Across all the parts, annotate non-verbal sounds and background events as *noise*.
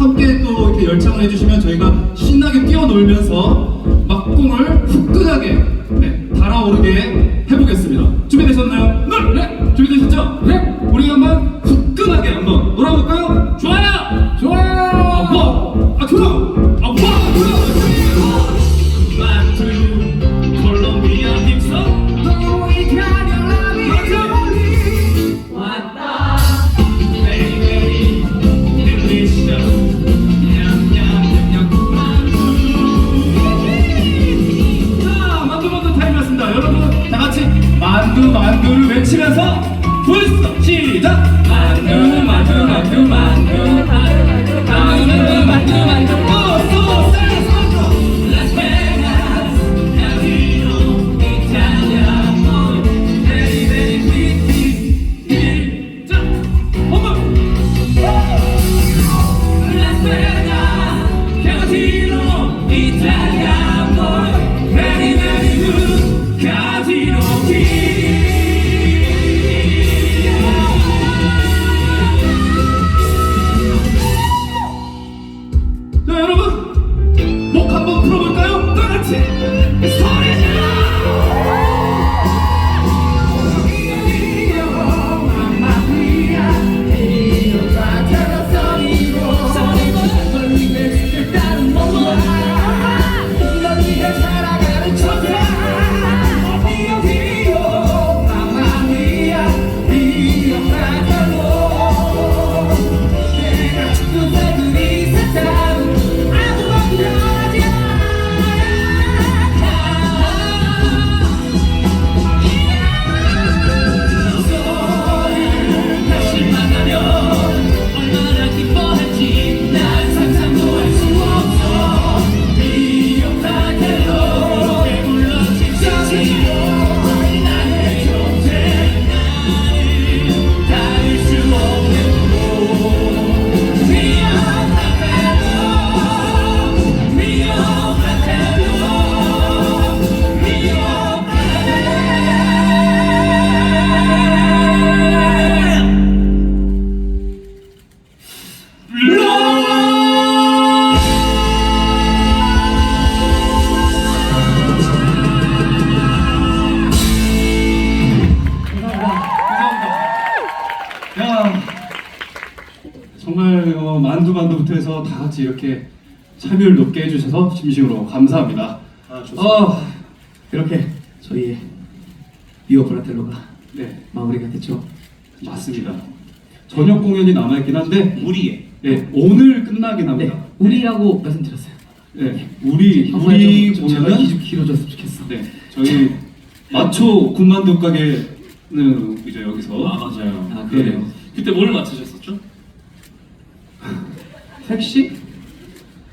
함께 또 이렇게 열창을 해주시면 저희가 신나게 뛰어놀면서 막공을 후끈하게 네, 달아오르게 해보겠습니다. 준비되셨나요? 네! 네! 준비되셨죠? 네! 우리 한번 후끈하게 한번 놀아볼까요? 좋아요! 좋아요! 여러분 만두부터 해서 다 같이 이렇게 참여를 높게 해주셔서 진심으로 감사합니다. 아, 좋습니다. 어, 이렇게 저희의 미오 브라텔로가 네, 마무리가 됐죠. 맞습니다. 저녁 공연이 남아있긴 한데, 우리의 네, 오늘 끝나긴 합니다. 네, 우리라고 말씀드렸어요. 네, 우리 평소에 우리 좀, 좀 길어졌으면 좋겠어. 네, 저희 마초 군만두 가게는 이제 여기서 아 맞아요. 아, 그래요? 네. 그때 뭘 맞추셨었죠? 섹시?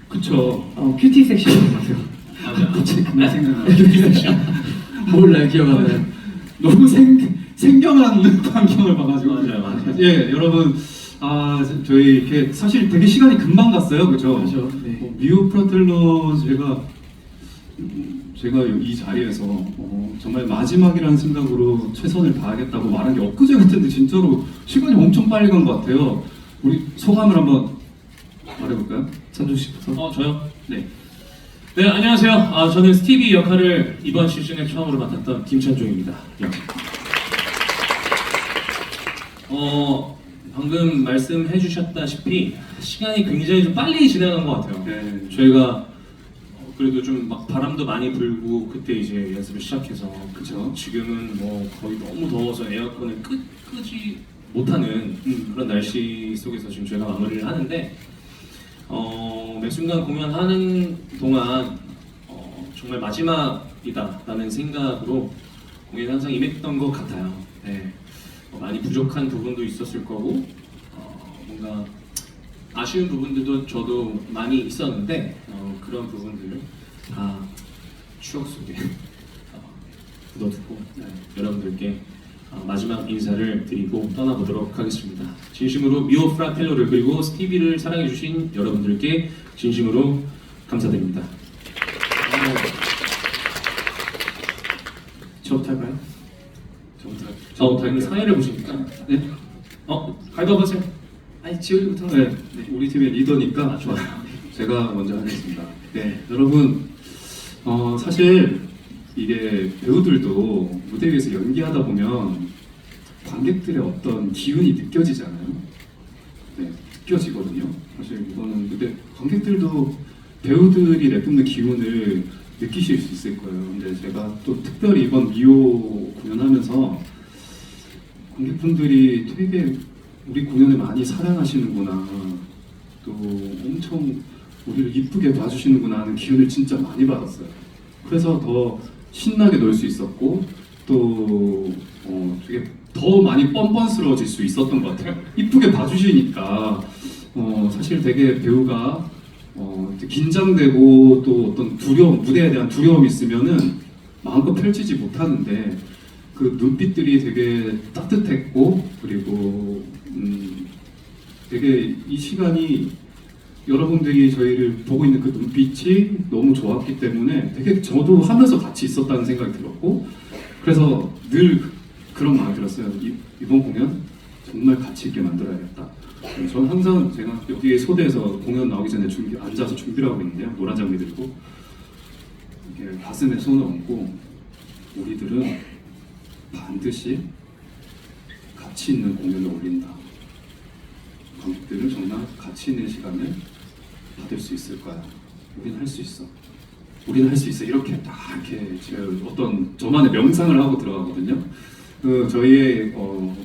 그쵸. 어, 큐티 같아요. 맞아요. *laughs* 갑자기 그날 생각나. 큐티 섹션. 몰라요, 기억 안 나요. 너무 생 생경한 광경을 봐가지고. 맞아요, 맞아요. 예, 여러분. 아, 저희 이렇게 사실 되게 시간이 금방 갔어요, 그죠? 그죠, 네. 어, 미오 프라텔로 제가 음, 제가 이 자리에서 어, 정말 마지막이라는 생각으로 최선을 다하겠다고 말한 게 엊그제 같은데 진짜로 시간이 엄청 빨리 간 것 같아요. 우리 소감을 한번 말해볼까요? 찬조 씨부터. 어 저요? 네. 네 안녕하세요. 아 저는 스티비 역할을 이번 시즌에 처음으로 맡았던 김찬종입니다. 예. 어 방금 말씀해주셨다시피 시간이 굉장히 좀 빨리 지나간 것 같아요. 네. 저희가 어, 그래도 좀 막 바람도 많이 불고 그때 이제 연습을 시작해서 그쵸. 지금은 뭐 거의 너무 더워서 에어컨을 끄, 끄지 못하는 음. 그런 날씨 속에서 지금 저희가 마무리를 하는데 어, 매 순간 공연하는 동안 어, 정말 마지막이다라는 생각으로 공연에 항상 임했던 것 같아요. 네. 어, 많이 부족한 부분도 있었을 거고 어, 뭔가 아쉬운 부분들도 저도 많이 있었는데 어, 그런 부분들을 다 추억 속에 어, 묻어두고 네, 여러분들께 어, 마지막 인사를 드리고 떠나보도록 하겠습니다. 진심으로 미오 프라텔로를 그리고 스티비를 사랑해주신 여러분들께 진심으로 감사드립니다. 저부터 할까요? 저부터 어, 오늘 사회를 보시니까 네. 어, 가위바위보 하세요. 아니 지효이부터 네, 우리 팀의 리더니까 좋아요. *laughs* 제가 먼저 하겠습니다. 네, 여러분, 어, 사실 이게 배우들도 무대 위에서 연기하다 보면 관객들의 어떤 기운이 느껴지잖아요. 네, 느껴지거든요. 사실 이거는 근데 관객들도 배우들이 내 뿜는 기운을 느끼실 수 있을 거예요. 근데 제가 또 특별히 이번 미오 공연하면서 관객분들이 되게 우리 공연을 많이 사랑하시는구나. 또 엄청 우리를 이쁘게 봐주시는구나 하는 기운을 진짜 많이 받았어요. 그래서 더 신나게 놀 수 있었고 또 어, 되게 더 많이 뻔뻔스러워질 수 있었던 것 같아요. 이쁘게 봐주시니까 어, 사실 되게 배우가 어, 긴장되고 또 어떤 두려움, 무대에 대한 두려움이 있으면은 마음껏 펼치지 못하는데 그 눈빛들이 되게 따뜻했고 그리고 음, 되게 이 시간이 여러분들이 저희를 보고 있는 그 눈빛이 너무 좋았기 때문에 되게 저도 하면서 같이 있었다는 생각이 들었고 그래서 늘 그런 마음이 들었어요. 이, 이번 공연 정말 가치 있게 만들어야겠다. 저는 항상 제가 여기 소대에서 공연 나오기 전에 준비 앉아서 준비를 하고 있는데요. 노란 장미 들고 가슴에 손을 얹고 우리들은 반드시 가치 있는 공연을 올린다. 관객들은 정말 가치 있는 시간을 받을 수 있을 거야. 우리는 할 수 있어. 우리는 할 수 있어. 이렇게 딱 이렇게 제가 어떤 저만의 명상을 하고 들어가거든요. 그 저희의 어,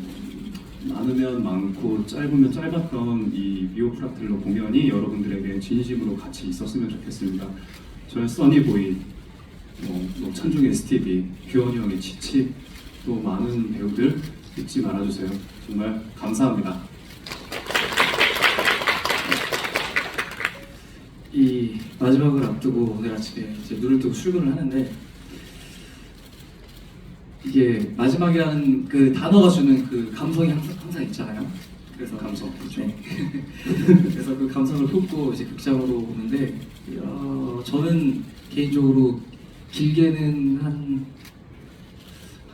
많으면 많고 짧으면 짧았던 이 미오프라텔로 공연이 여러분들에게 진심으로 같이 있었으면 좋겠습니다. 저희 써니보이, 뭐, 뭐 찬중의 스티비, 규현이 형의 치치, 또 많은 배우들 잊지 말아주세요. 정말 감사합니다. 이 마지막을 앞두고 오늘 아침에 이제 눈을 뜨고 출근을 하는데 이게 마지막이라는 그 단어가 주는 그 감성이 항상, 항상 있잖아요. 그래서 감성, 그렇죠. 네. *laughs* 그래서 그 감성을 품고 이제 극장으로 오는데 어, 저는 개인적으로 길게는 한,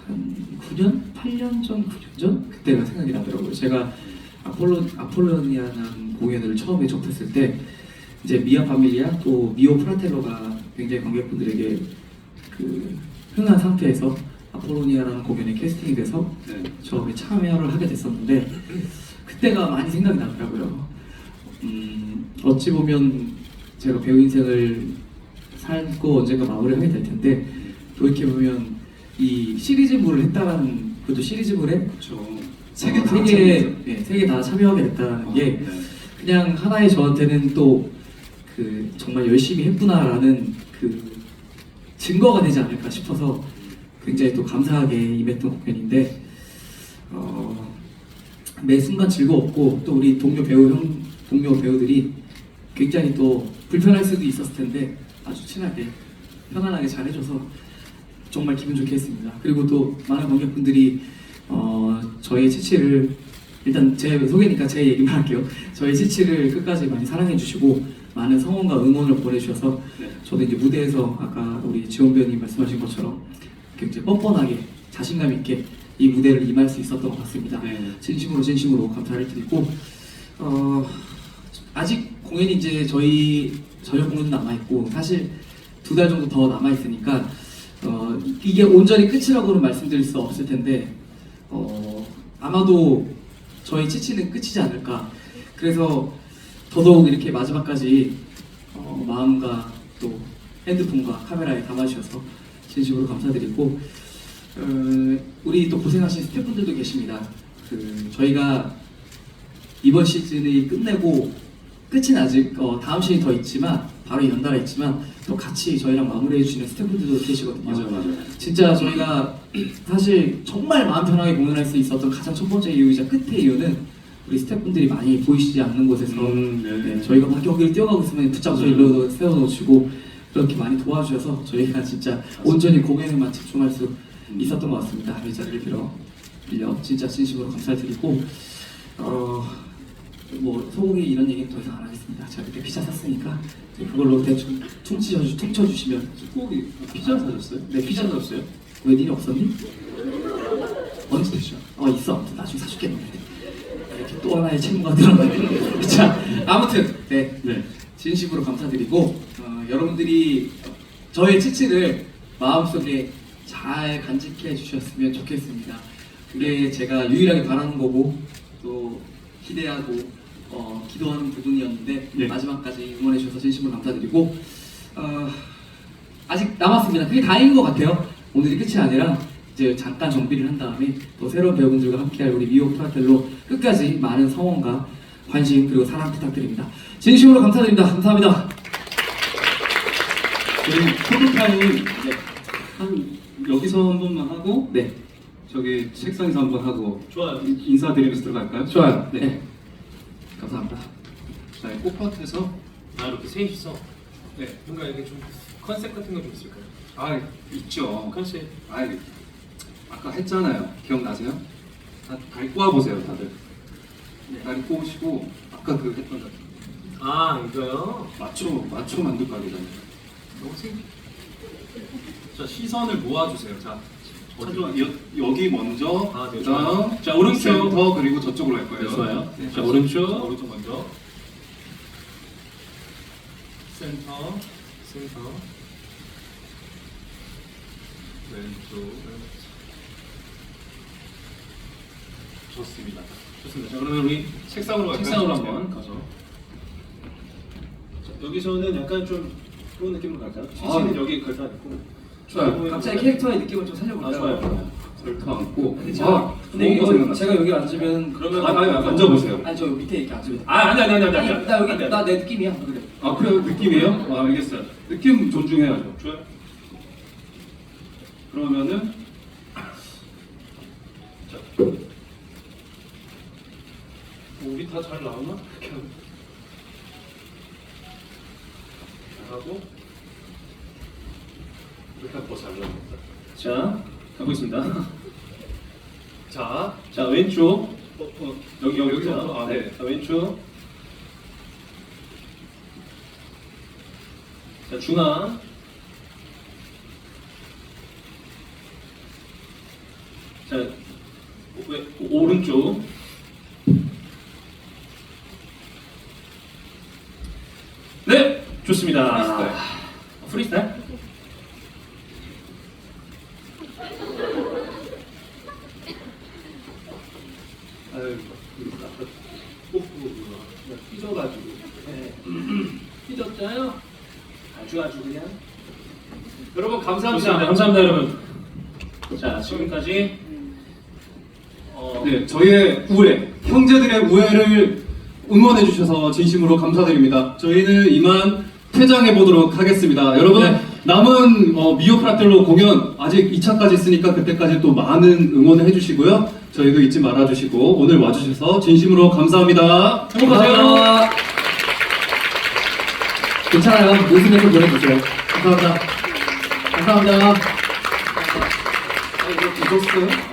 한 9년? 8년 전? 9년 전? 그때가 생각이 나더라고요. 제가 아폴로, 아폴로니아라는 공연을 처음에 접했을 때 이제 미아 파밀리아 또 미오 프라텔로가 굉장히 관객분들에게 그 흥한 상태에서 아폴로니아라는 공연에 캐스팅이 돼서 네. 처음에 참여를 하게 됐었는데 그때가 많이 생각이 나더라고요. 음, 어찌 보면 제가 배우 인생을 살고 언젠가 마무리하게 될 텐데 돌이켜 보면 이 시리즈물을 했다라는 그것도 시리즈물에 그렇죠. 세개 다. 네, 세개 다 참여하게 됐다는 게 네. 그냥 하나의 저한테는 또 그 정말 열심히 했구나라는 그 증거가 되지 않을까 싶어서 굉장히 또 감사하게 임했던 공연인데 어, 매 순간 즐거웠고 또 우리 동료 배우 형 동료 배우들이 굉장히 또 불편할 수도 있었을 텐데 아주 친하게 편안하게 잘 해줘서 정말 기분 좋게 했습니다. 그리고 또 많은 관객분들이 어, 저의 치치를 일단 제 소개니까 제 얘기만 할게요. 저희 치치를 끝까지 많이 사랑해 주시고 많은 성원과 응원을 보내주셔서 네. 저도 이제 무대에서 아까 우리 지원 배우님 말씀하신 것처럼 굉장히 뻔뻔하게 자신감 있게 이 무대를 임할 수 있었던 것 같습니다. 네. 진심으로 진심으로 감사를 드리고 어, 아직 공연이 이제 저희 저녁 공연 남아 있고 사실 두 달 정도 더 남아 있으니까 어, 이게 온전히 끝이라고는 말씀드릴 수 없을 텐데 어, 아마도 저희 치치는 끝이지 않을까. 그래서 더더욱 이렇게 마지막까지 어, 마음과 또 핸드폰과 카메라에 담아주셔서 진심으로 감사드리고 어, 우리 또 고생하신 스태프분들도 계십니다. 그 저희가 이번 시즌이 끝내고 끝은 아직 어, 다음 시즌이 더 있지만 바로 연달아 있지만 또 같이 저희랑 마무리해 주시는 스태프분들도 계시거든요. 맞아요, 맞아요. 진짜 저희가 사실 정말 마음 편하게 공연할 수 있었던 가장 첫 번째 이유이자 끝의 이유는 우리 스태프분들이 많이 보이시지 않는 곳에서 음, 네. 네, 저희가 막 여기를 뛰어가고 있으면 맞아요. 일로 세워놓으시고 그렇게 많이 도와주셔서 저희가 진짜 온전히 공연에만 집중할 수 있었던 것 같습니다. 이 자리를 빌어 빌려 진짜 진심으로 감사드리고 어, 뭐 소고기 이런 얘기는 더 이상 안 하겠습니다. 제가 그때 피자 샀으니까 그걸로 대충 퉁치셔 퉁쳐주시면 꼭 피자 사줬어요? 네 피자 사줬어요? 왜 니네 없었니? 언제 드셔? 어 있어. 나중에 사줄게. 이렇게 또 하나의 책무가 늘어나요. *laughs* 자, 아무튼 네 네. 진심으로 감사드리고 어, 여러분들이 저의 치치를 마음속에 잘 간직해 주셨으면 좋겠습니다. 그게 제가 유일하게 바라는 거고 또 기대하고 어, 기도하는 부분이었는데 네. 마지막까지 응원해 주셔서 진심으로 감사드리고 어, 아직 남았습니다. 그게 다행인 것 같아요. 오늘이 끝이 아니라 이제 잠깐 정비를 한 다음에 또 새로운 배우분들과 함께할 우리 미오 프라텔로 끝까지 많은 성원과 관심 그리고 사랑 부탁드립니다. 진심으로 감사드립니다. 감사합니다. 저희 포토타임 한 여기서 한 번만 하고 네, 저기 책상에서 한 번 하고 좋아요. 인- 인사드리면서 들어갈까요? 좋아요. 네. 네. 감사합니다. 자, 이 꽃밭에서 아 이렇게 셋이서 네. 뭔가 이렇게 좀 컨셉 같은 거 좀 있을까요? 아 있죠. 컨셉. 아 아까 했잖아요. 기억나세요? 다 다리 꼬아 보세요, 다들. 네. 다리 꼬으시고 아까 그 했던 거아 이거요? 맞춰 맞춰 만두각이잖아요. 너무 생. 자 시선을 모아주세요. 자 차주 여, 여기 먼저 아, 네, 그다음. 자, 오른쪽. 센터 그리고 저쪽으로 갈 거예요. 네, 좋아요. 네, 자, 오른쪽. 자, 오른쪽 먼저 센터 센터. 왼쪽 좋습니다. 좋습니다. 자 그러면 우리 책상으로 갈까요? 책상으로 한번 네. 가서. 자, 여기서는 약간 좀 그런 느낌으로 갈까요? 아, 치치는 네. 여기 걸터 있고. 좋아요. 각자의 캐릭터의 느낌을 좀 아 살려볼까요? 좋아요. 절터 앉고 근데 제가, 근데 좋은 거 이거. 제가 여기 앉으면 그러면 아, 아니, 아니, 앉아보세요. 아니 저 밑에 이렇게 앉으면 아 아니 아니 아니 아니 아니, 아니. 나 여기 아니, 아니. 나내 느낌이야 그래. 아, 그 느낌이에요? 아, 알겠어요. 느낌 존중해야죠. 좋아요. 그러면은 자. 우리 다 잘 나오나? 이렇게 하고. 하고 이렇게 하고 잘 나온다. 자, 가고 있습니다. 자, 자 왼쪽. 여기 여기 여기서부터? 아, 아, 네. 네. 자 왼쪽. 자 중앙. 자 왜, 오른쪽. 네, 좋습니다. 프리스타일. 아, 프리스타일? 아유, 삐져가지고. 네. *clears throat* 삐졌잖아요. 아주 아주 그냥. 여러분 감사합니다. 감사합니다, 여러분. 자, 지금까지 어, 네, 저희의 우애, 형제들의 우애를 응원해 주셔서 진심으로 감사드립니다. 저희는 이만 퇴장해 보도록 하겠습니다. 여러분 네. 남은 어, 미오 프라텔로 공연 아직 2차까지 있으니까 그때까지 또 많은 응원을 해주시고요. 저희도 잊지 말아주시고 오늘 와주셔서 진심으로 감사합니다. 행복하세요. 괜찮아요. 웃으면서 보내주세요. 감사합니다. 감사합니다. 아, 이거 뒤졌어요?